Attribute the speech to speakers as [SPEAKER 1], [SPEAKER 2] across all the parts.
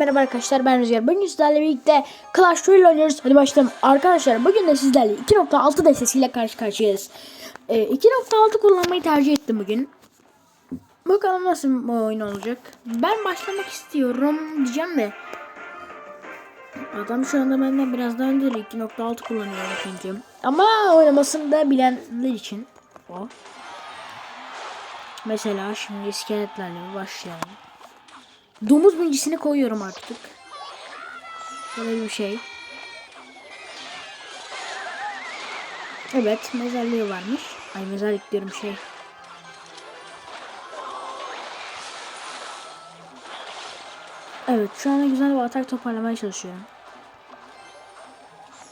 [SPEAKER 1] merhaba arkadaşlar ben Rüzgar. Bugün sizlerle birlikte Clash Royale oynuyoruz. Hadi başlayalım. Arkadaşlar bugün de sizlerle 2.6 destesiyle karşı karşıyayız. Ee, 2.6 kullanmayı tercih ettim bugün. Bakalım nasıl bu oyun olacak. Ben başlamak istiyorum diyeceğim de. Adam şu anda benden biraz daha önce 2.6 kullanıyor çünkü. Ama oynamasını da bilenler için o. Mesela şimdi iskeletlerle başlayalım. Domuz bincisini koyuyorum artık. Böyle bir şey. Evet mezarlığı varmış. Ay mezarlık diyorum şey. Evet şu anda güzel bir atak toparlamaya çalışıyorum.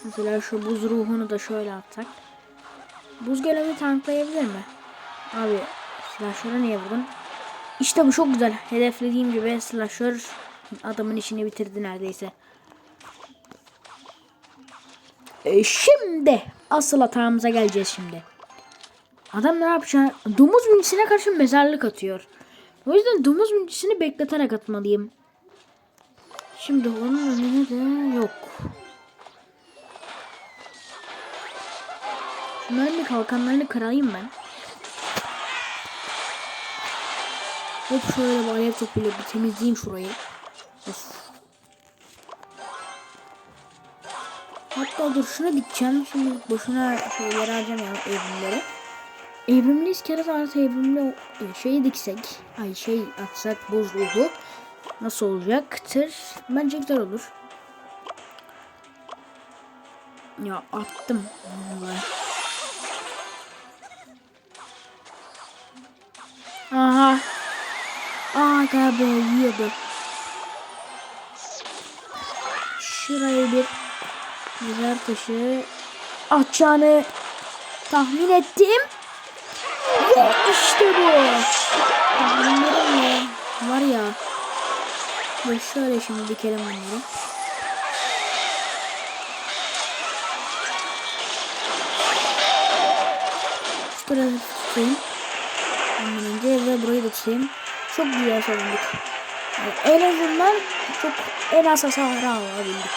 [SPEAKER 1] Mesela şu buz ruhunu da şöyle atsak. Buz golemi tanklayabilir mi? Abi silahşöre niye vurdun? İşte bu çok güzel. Hedeflediğim gibi slasher adamın işini bitirdi neredeyse. E, şimdi asıl hatağımıza geleceğiz şimdi. Adam ne yapacak? Domuz bincisine karşı mezarlık atıyor. O yüzden domuz bincisini bekleterek atmalıyım. Şimdi onun önüne de yok. Şunların bir kalkanlarını kırayım ben. Hop şöyle alev topuyla bir temizleyeyim şurayı. Of. Hatta dur şuna gideceğim. Şimdi boşuna şeyleri harcamayalım evrimleri. Evrimli iskelet artı evrimli şeyi diksek. Ay şey atsak ruhu. Nasıl olacaktır? Bence güzel olur. Ya attım. Vallahi. Aga be yiyordu. Şuraya bir mezar taşı atacağını tahmin ettim. Ve işte bu. Bunların ya var ya. Ve şöyle şimdi dikelim bunları. Şurada tutayım. Ondan önce ve burayı da tutayım. Çok güzel savunduk. Yani en azından çok en az hasarı alabildik.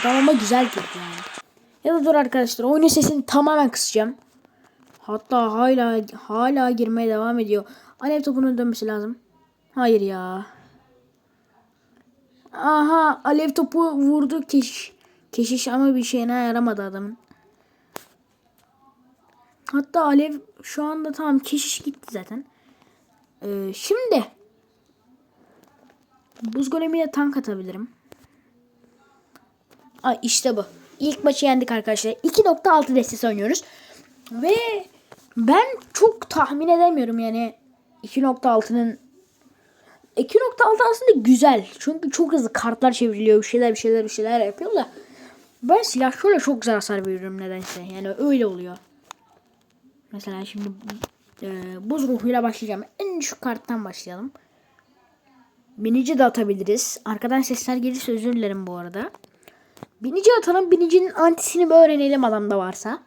[SPEAKER 1] Adam ama güzel girdi yani. Ya da dur arkadaşlar oyunun sesini tamamen kısacağım. Hatta hala hala girmeye devam ediyor. Alev topunun dönmesi lazım. Hayır ya. Aha alev topu vurdu keşiş. Keşiş ama bir şeyine yaramadı adamın. Hatta alev şu anda tamam keşiş gitti zaten. Ee, şimdi buz golemiyle tank atabilirim. Ay işte bu. İlk maçı yendik arkadaşlar. 2.6 destesi oynuyoruz. Ve ben çok tahmin edemiyorum yani 2.6'nın 2.6 aslında güzel. Çünkü çok hızlı kartlar çevriliyor. Bir şeyler bir şeyler bir şeyler yapıyor da. Ben silah şöyle çok güzel hasar veriyorum nedense. Yani öyle oluyor. Mesela şimdi e, buz ruhuyla başlayacağım. En şu karttan başlayalım. Binici de atabiliriz. Arkadan sesler gelirse özür dilerim bu arada. Binici atalım. Binicinin antisini bir öğrenelim adamda varsa.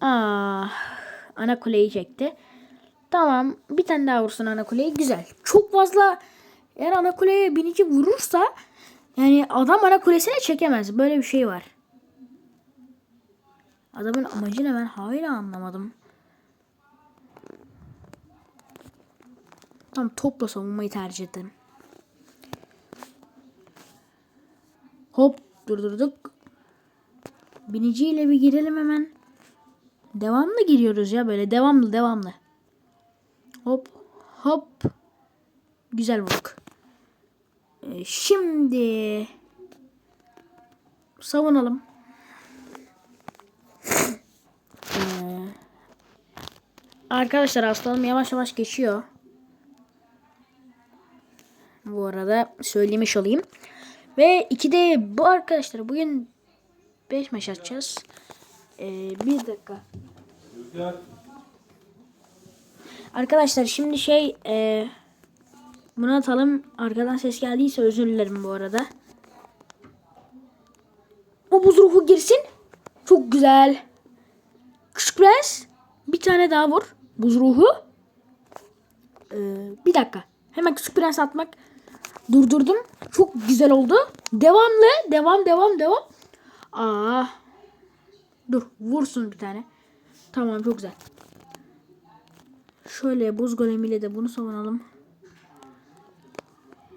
[SPEAKER 1] Ah, ana kuleyi çekti. Tamam. Bir tane daha vursun ana kuleyi. Güzel. Çok fazla eğer ana kuleye binici vurursa yani adam ana kulesine çekemez. Böyle bir şey var. Adamın amacı ne ben hala anlamadım. Tam topla savunmayı tercih ettim. Hop durdurduk. Biniciyle bir girelim hemen. Devamlı giriyoruz ya böyle devamlı devamlı. Hop hop. Güzel vurduk. Ee, şimdi savunalım. Ee, arkadaşlar hastalığım yavaş yavaş geçiyor. Bu arada söylemiş olayım. Ve iki de bu arkadaşlar bugün 5 maç atacağız. Ee, bir dakika. Arkadaşlar şimdi şey e, bunu atalım. Arkadan ses geldiyse özür dilerim bu arada. O buz ruhu girsin. Çok güzel. Küçük prens. Bir tane daha vur. Buz ruhu. Ee, bir dakika. Hemen küçük prens atmak Durdurdum. Çok güzel oldu. Devamlı. Devam devam devam. Aa. Dur vursun bir tane. Tamam çok güzel. Şöyle buz golemiyle de bunu savunalım.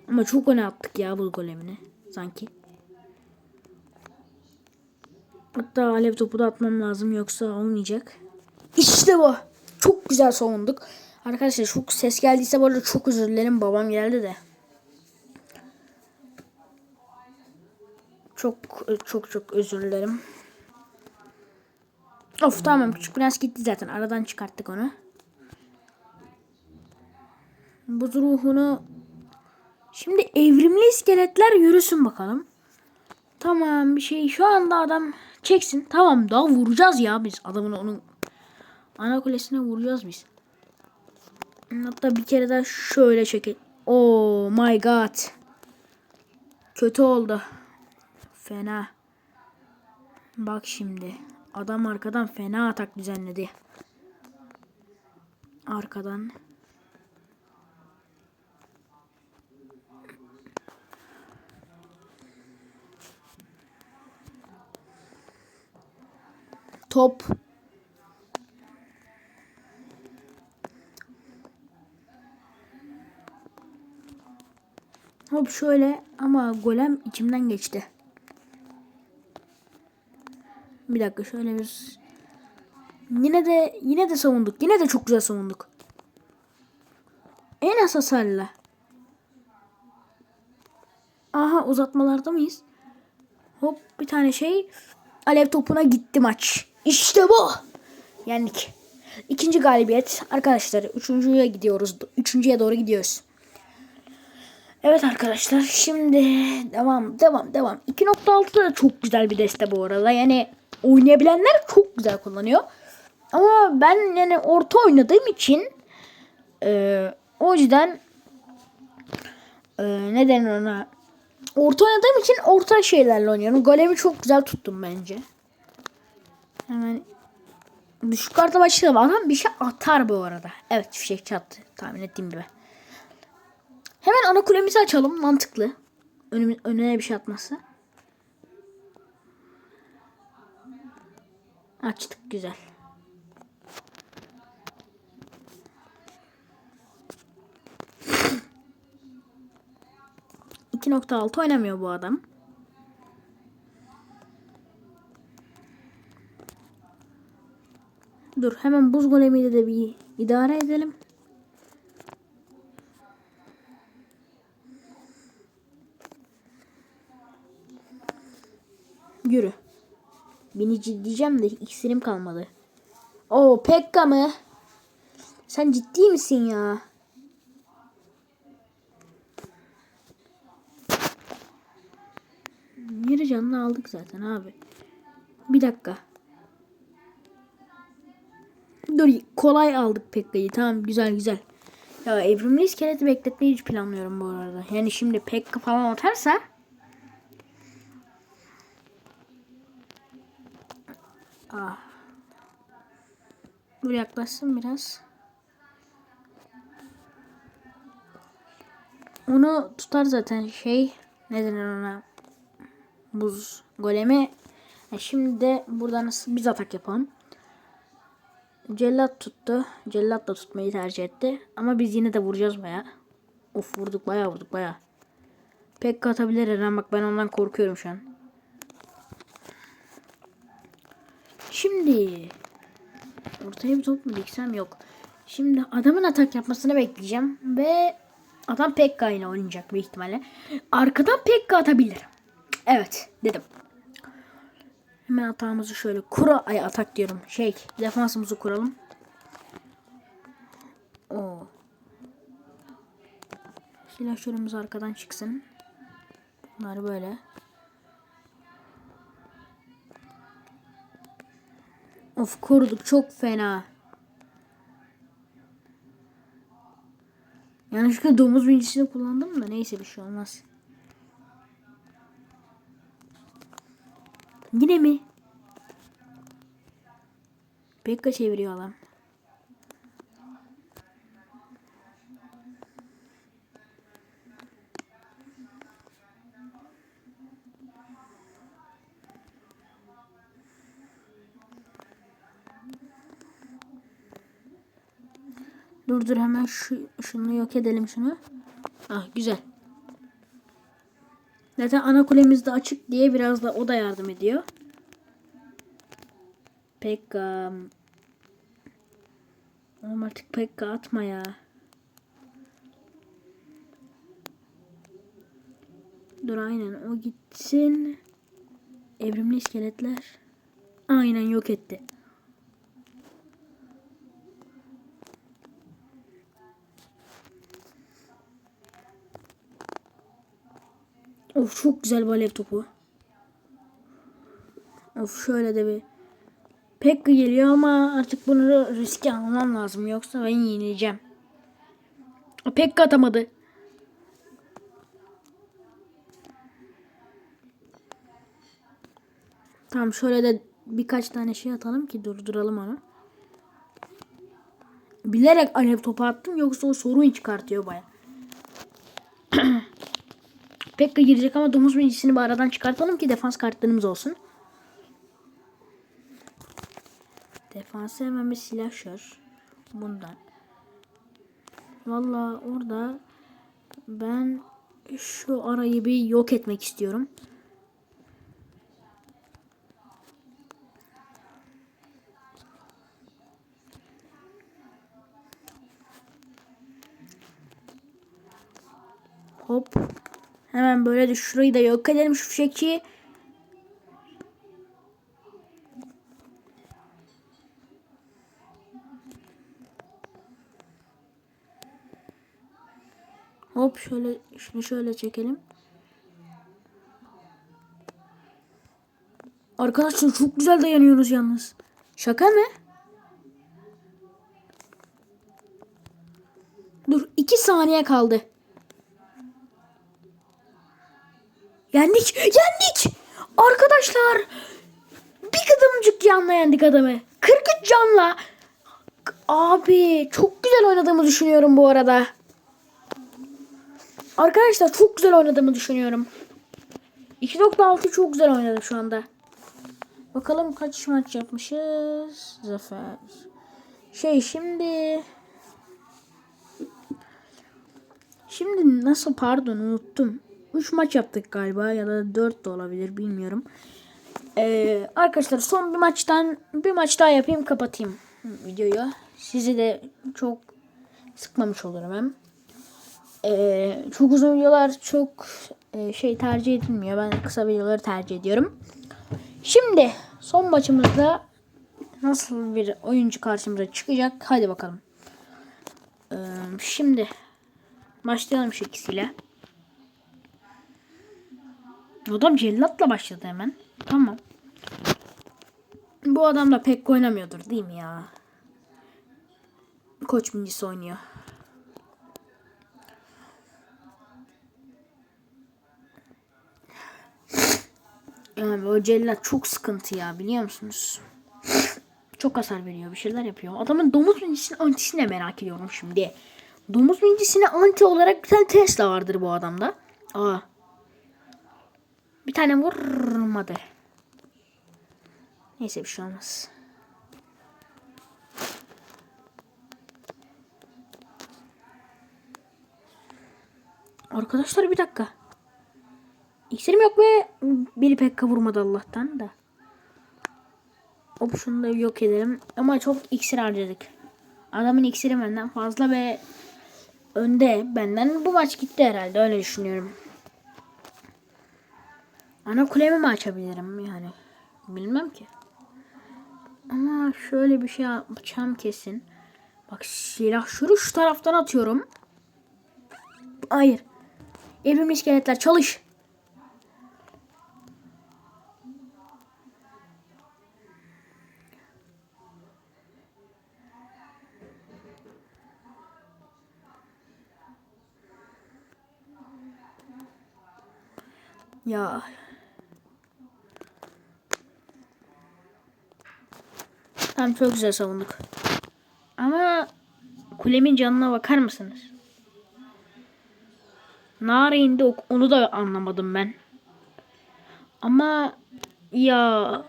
[SPEAKER 1] Ama çok öne attık ya buz golemini. Sanki. Hatta alev topu da atmam lazım yoksa olmayacak. İşte bu. Çok güzel savunduk. Arkadaşlar çok ses geldiyse bu çok özür dilerim. Babam geldi de. Çok çok çok özür dilerim. Of tamam küçük prens gitti zaten. Aradan çıkarttık onu. Buz ruhunu Şimdi evrimli iskeletler yürüsün bakalım. Tamam bir şey şu anda adam çeksin. Tamam daha vuracağız ya biz adamın onun ana kulesine vuracağız biz. Hatta bir kere daha şöyle çekin. Oh my god. Kötü oldu. Fena. Bak şimdi. Adam arkadan fena atak düzenledi. Arkadan. Top. Hop şöyle ama golem içimden geçti. Bir dakika şöyle bir Yine de yine de savunduk. Yine de çok güzel savunduk. En az hasarla. Aha uzatmalarda mıyız? Hop bir tane şey. Alev topuna gitti maç. İşte bu. Yendik. İkinci galibiyet. Arkadaşlar üçüncüye gidiyoruz. Üçüncüye doğru gidiyoruz. Evet arkadaşlar şimdi devam devam devam. 2.6 da çok güzel bir deste bu arada. Yani oynayabilenler çok güzel kullanıyor. Ama ben yani orta oynadığım için e, o yüzden e, ne denir ona orta oynadığım için orta şeylerle oynuyorum. Golemi çok güzel tuttum bence. Hemen düşük karta başlayalım. Adam bir şey atar bu arada. Evet fişek çattı. Tahmin ettiğim gibi. Hemen ana kulemizi açalım. Mantıklı. Önüme, önüne bir şey atmazsa. Açtık. Güzel. İki nokta altı oynamıyor bu adam. Dur hemen buz golemiyle de bir idare edelim. Binici diyeceğim de iksirim kalmadı. Oo Pekka mı? Sen ciddi misin ya? Yarı canını aldık zaten abi. Bir dakika. Dur kolay aldık Pekka'yı. Tamam güzel güzel. Ya evrimli iskeleti bekletmeyi hiç planlıyorum bu arada. Yani şimdi Pekka falan atarsa Ah. Dur yaklaşsın biraz. Onu tutar zaten şey. Ne denir ona? Buz golemi. E şimdi de buradan nasıl biz atak yapalım. Cellat tuttu. Cellat da tutmayı tercih etti. Ama biz yine de vuracağız baya. Of vurduk baya vurduk baya. Pek atabilir Eren bak ben ondan korkuyorum şu an. Şimdi ortaya bir top mu diksem yok. Şimdi adamın atak yapmasını bekleyeceğim ve adam Pekka ile oynayacak büyük ihtimalle. Arkadan Pekka atabilir. Evet dedim. Hemen atağımızı şöyle kura ay atak diyorum. Şey defansımızı kuralım. O. Silahşörümüz arkadan çıksın. Bunlar böyle. Of koruduk çok fena. Yanlışlıkla domuz bincisini kullandım da neyse bir şey olmaz. Yine mi? Pekka çeviriyor adam. Dur dur hemen şu şunu yok edelim şunu. Ah güzel. Zaten ana kulemiz de açık diye biraz da o da yardım ediyor. Pekka. Oğlum artık Pekka atma ya. Dur aynen o gitsin. Evrimli iskeletler. Aynen yok etti. Of çok güzel bir topu. Of şöyle de bir Pekka geliyor ama artık bunu riske almam lazım yoksa ben yenileceğim. O Pekka atamadı. Tamam şöyle de birkaç tane şey atalım ki durduralım onu. Bilerek alev topu attım yoksa o sorun çıkartıyor baya. Pekka girecek ama domuz meclisini bir aradan çıkartalım ki defans kartlarımız olsun. Defansı hemen bir silahşör. Bundan. Valla orada ben şu arayı bir yok etmek istiyorum. Hop. Hemen böyle de şurayı da yok edelim şu fişekçiyi. Hop şöyle şunu şöyle çekelim. Arkadaşlar çok güzel dayanıyoruz yalnız. Şaka mı? Dur iki saniye kaldı. Yendik. Yendik. Arkadaşlar. Bir kadımcık canla yendik adamı. 43 canla. Abi çok güzel oynadığımı düşünüyorum bu arada. Arkadaşlar çok güzel oynadığımı düşünüyorum. 2.6 çok güzel oynadım şu anda. Bakalım kaç maç yapmışız. Zafer. Şey şimdi... Şimdi nasıl pardon unuttum. 3 maç yaptık galiba ya da 4 de olabilir bilmiyorum. Ee, arkadaşlar son bir maçtan bir maç daha yapayım kapatayım videoyu. Sizi de çok sıkmamış olurum hem. Ee, çok uzun videolar çok e, şey tercih edilmiyor. Ben kısa videoları tercih ediyorum. Şimdi son maçımızda nasıl bir oyuncu karşımıza çıkacak? Hadi bakalım. Ee, şimdi başlayalım şu ikisiyle. Adam cellatla başladı hemen. Tamam. Bu adam da pek oynamıyordur değil mi ya? Koç mincisi oynuyor. Yani o cellat çok sıkıntı ya biliyor musunuz? Çok hasar veriyor bir şeyler yapıyor. Adamın domuz mincisinin antisini de merak ediyorum şimdi. Domuz mincisine anti olarak bir tane Tesla vardır bu adamda. Aa. Bir tane vurmadı. Neyse bir şey olmaz. Arkadaşlar bir dakika. İksirim yok ve biri pek vurmadı Allah'tan da. Hop şunu da yok edelim. Ama çok iksir harcadık. Adamın iksiri benden fazla ve önde benden bu maç gitti herhalde öyle düşünüyorum. Ana kulemi mi açabilirim yani? Bilmem ki. Ama şöyle bir şey yapacağım kesin. Bak silah şunu şu taraftan atıyorum. Hayır. Evrimli iskeletler çalış. Ya. Tamam çok güzel savunduk. Ama kulemin canına bakar mısınız? Nara indi onu da anlamadım ben. Ama ya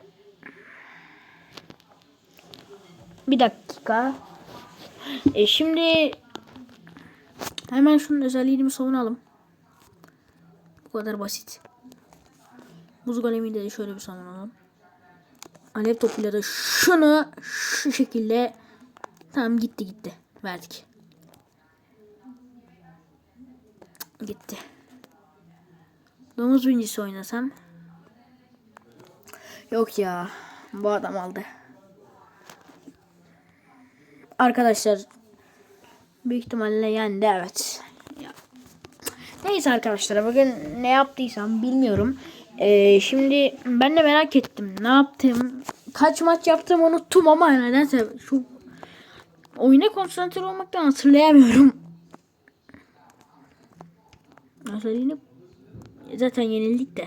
[SPEAKER 1] bir dakika. E şimdi hemen şunun özelliğini bir savunalım. Bu kadar basit. Buz golemiyle de şöyle bir savunalım. Alev topuyla da şunu şu şekilde tamam gitti gitti. Verdik. Gitti. Domuz binicisi oynasam. Yok ya. Bu adam aldı. Arkadaşlar büyük ihtimalle yendi evet. Neyse arkadaşlar bugün ne yaptıysam bilmiyorum. Ee, şimdi ben de merak ettim. Ne yaptım? Kaç maç yaptım unuttum ama nedense çok oyuna konsantre olmaktan hatırlayamıyorum. Özelliğini zaten yenildik de.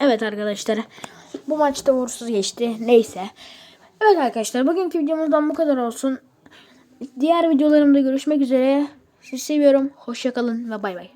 [SPEAKER 1] Evet arkadaşlar. Bu maçta uğursuz geçti. Neyse. Evet arkadaşlar bugünkü videomuzdan bu kadar olsun. Diğer videolarımda görüşmek üzere. Sizi seviyorum. Hoşçakalın ve bay bay.